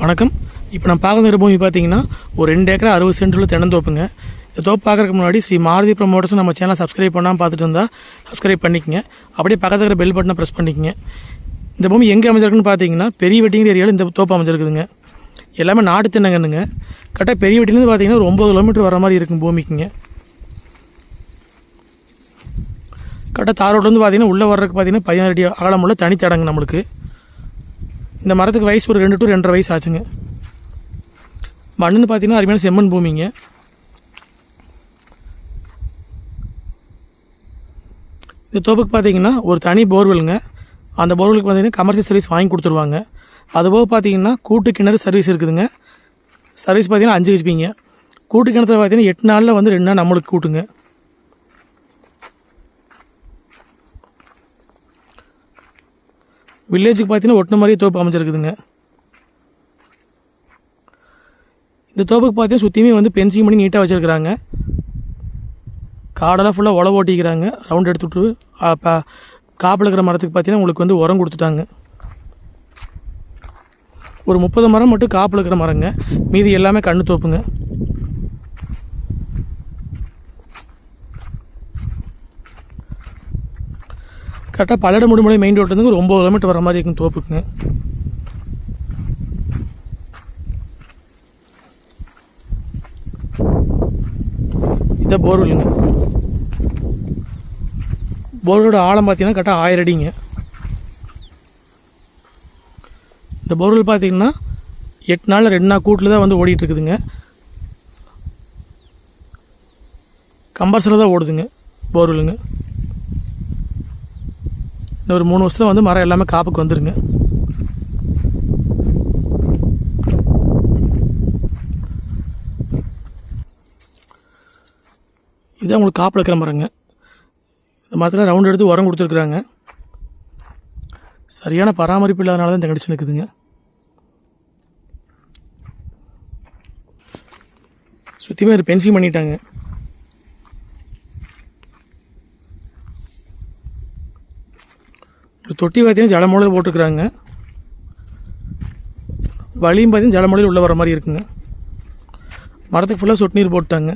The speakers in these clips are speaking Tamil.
வணக்கம். இப்போ நான் பார்க்குற பூமி பார்த்தீங்கன்னா ஒரு ரெண்டு ஏக்கர் அறுபது சென்டில் தென்னந்தோப்புங்க இந்த தோப்பு பார்க்குறதுக்கு முன்னாடி ஸ்ரீ மாருதி ப்ரமோட்டர்ஸ் நம்ம சேனலை சப்ஸ்கிரைப் பண்ணாமல் பார்த்துட்டு இருந்தால் சப்ஸ்கிரைப் பண்ணிக்கங்க. அப்படியே பக்கத்தில் இருக்கிற பெல் பட்டனை ப்ரெஸ் பண்ணிக்கங்க. இந்த பூமி எங்கே அமைஞ்சிருக்குன்னு பார்த்தீங்கன்னா பெரிய வெட்டிங்கிற ஏரியாவில் இந்த தோப்பு அமைஞ்சிருக்குதுங்க. எல்லாமே நாட்டு தென்னங்கன்னுங்க. கரெக்டாக பெரிய வெட்டிலேருந்து பார்த்தீங்கன்னா ஒரு ஒம்பது கிலோமீட்டர் வர மாதிரி இருக்கும் பூமிக்குங்க. கரெக்டாக தார் பார்த்தீங்கன்னா உள்ளே வர்றதுக்கு பார்த்தீங்கன்னா பதினாறு அடி அகலமுள்ள தனித்தடங்கு நம்மளுக்கு. இந்த மரத்துக்கு வயசு ஒரு ரெண்டு டு ரெண்டரை வயசு ஆச்சுங்க. மண்ணுன்னு பார்த்தீங்கன்னா அருமையான செம்மண் பூமிங்க. இந்த தோப்புக்கு பார்த்தீங்கன்னா ஒரு தனி போர்வெலுங்க. அந்த போர்வெலுக்கு பார்த்தீங்கன்னா கமர்ஷியல் சர்வீஸ் வாங்கி கொடுத்துருவாங்க. அதுபோக பார்த்தீங்கன்னா கூட்டு கிணறு சர்வீஸ் இருக்குதுங்க. சர்வீஸ் பார்த்தீங்கன்னா அஞ்சு ஹெச்பிங்க கூட்டு கிணத்துல பார்த்தீங்கன்னா எட்டு நாளில் வந்து ரெண்டு நாள் நம்மளுக்கு கூட்டுங்க. வில்லேஜுக்கு பார்த்தீங்கன்னா ஒட்டின மாதிரியே தோப்பு அமைஞ்சிருக்குதுங்க. இந்த தோப்புக்கு பார்த்தீங்கன்னா சுற்றியுமே வந்து பென்சிங் பண்ணி நீட்டாக வச்சுருக்குறாங்க. காடெல்லாம் ஃபுல்லாக உழவு ஓட்டிக்கிறாங்க. ரவுண்ட் எடுத்துட்டு இப்போ காப்பில் இருக்கிற மரத்துக்கு பார்த்தீங்கன்னா உங்களுக்கு வந்து உரம் கொடுத்துட்டாங்க. ஒரு முப்பது மரம் மட்டும் காப்பில் இருக்கிற மரங்க. மீதி எல்லாமே கண்ணு தோப்புங்க. கரெக்டாக பல்லட முடிமலை மெயின் ரோட்லேருந்து ஒரு ஒம்பது கிலோமீட்டர் வர மாதிரி இருக்கும் தோப்புக்குங்க இதான் போர்வெல்லுங்க போர்வெலோட ஆழம் பார்த்தீங்கன்னா கரெக்டாக ஆயிரம் அடிங்க. இந்த போர்வெல் பார்த்தீங்கன்னா எட்டு நாள் ரெண்டு நாள் கூட்டில் தான் வந்து ஓடிட்டு இருக்குதுங்க. கம்பர்சரில் தான் ஓடுதுங்க போர்வெல்லுங்க இந்த ஒரு மூணு வருஷத்தில் வந்து மரம் எல்லாமே காப்புக்கு வந்துருங்க. இதான் உங்களுக்கு காப்பில் இருக்கிற மரங்க. இந்த மரத்தில் ரவுண்ட் எடுத்து உரம் கொடுத்துருக்குறாங்க. சரியான பராமரிப்பு இல்லாதனால தான் இந்த கடிச்சு நிற்குதுங்க சுற்றியுமே ஒரு பென்சிங் பண்ணிட்டாங்க. ஒரு தொட்டி பார்த்தீங்கன்னா ஜலமூலையில் போட்டிருக்குறாங்க. வழியும் பார்த்தீங்கன்னா ஜலமூலையில் உள்ளே வர மாதிரி இருக்குங்க. மரத்துக்கு ஃபுல்லாக சொட்டு நீர் போட்டாங்க.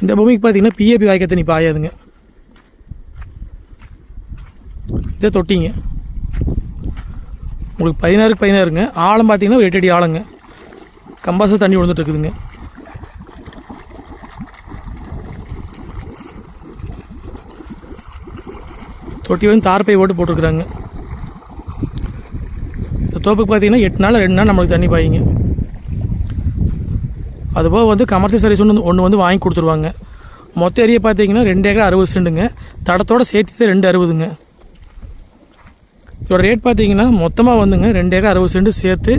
இந்த பூமிக்கு பார்த்தீங்கன்னா பிஏபி வாய்க்க தண்ணி பாயாதுங்க. இதே தொட்டிங்க. உங்களுக்கு பதினாறுக்கு பதினாறுங்க. ஆழம் பார்த்தீங்கன்னா ஒரு எட்டு அடி ஆழங்க. கம்பாசம் தண்ணி விழுந்துட்டு இருக்குதுங்க. தொட்டி வந்து தார்பை போட்டு போட்டிருக்குறாங்க. இந்த தோப்புக்கு பார்த்தீங்கன்னா எட்டு நாள் ரெண்டு நாள் நம்மளுக்கு தண்ணி பாயிங்க. அதுபோக வந்து கமர்ஷியல் சர்வீஸ் ஒன்று ஒன்று வந்து வாங்கி கொடுத்துருவாங்க. மொத்த ஏரியா பார்த்தீங்கன்னா ரெண்டு ஏக்கர் அறுபது செண்டுங்க. தடத்தோட சேர்த்து ரெண்டு அறுபதுங்க. இதோட ரேட் பார்த்தீங்கன்னா மொத்தமாக வந்துங்க ரெண்டு ஏக்கர் அறுபது செண்டு சேர்த்து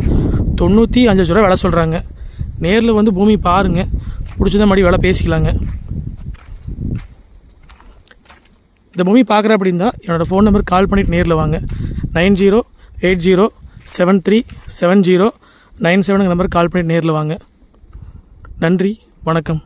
தொண்ணூற்றி அஞ்சு லட்ச ரூபா விலை சொல்கிறாங்க நேரில் வந்து பூமி பாருங்கள் பிடிச்சிருந்தா மறுபடியும் விலை பேசிக்கலாங்க. இந்த பூமி பார்க்குற அப்படின்னா என்னோடய ஃபோன் நம்பர் கால் பண்ணிவிட்டு நேரில் வாங்க. Nine zero eight zero seven three seven zero nine செவனுங்க number call பண்ணிவிட்டு நேரில் வாங்க. நன்றி வணக்கம்.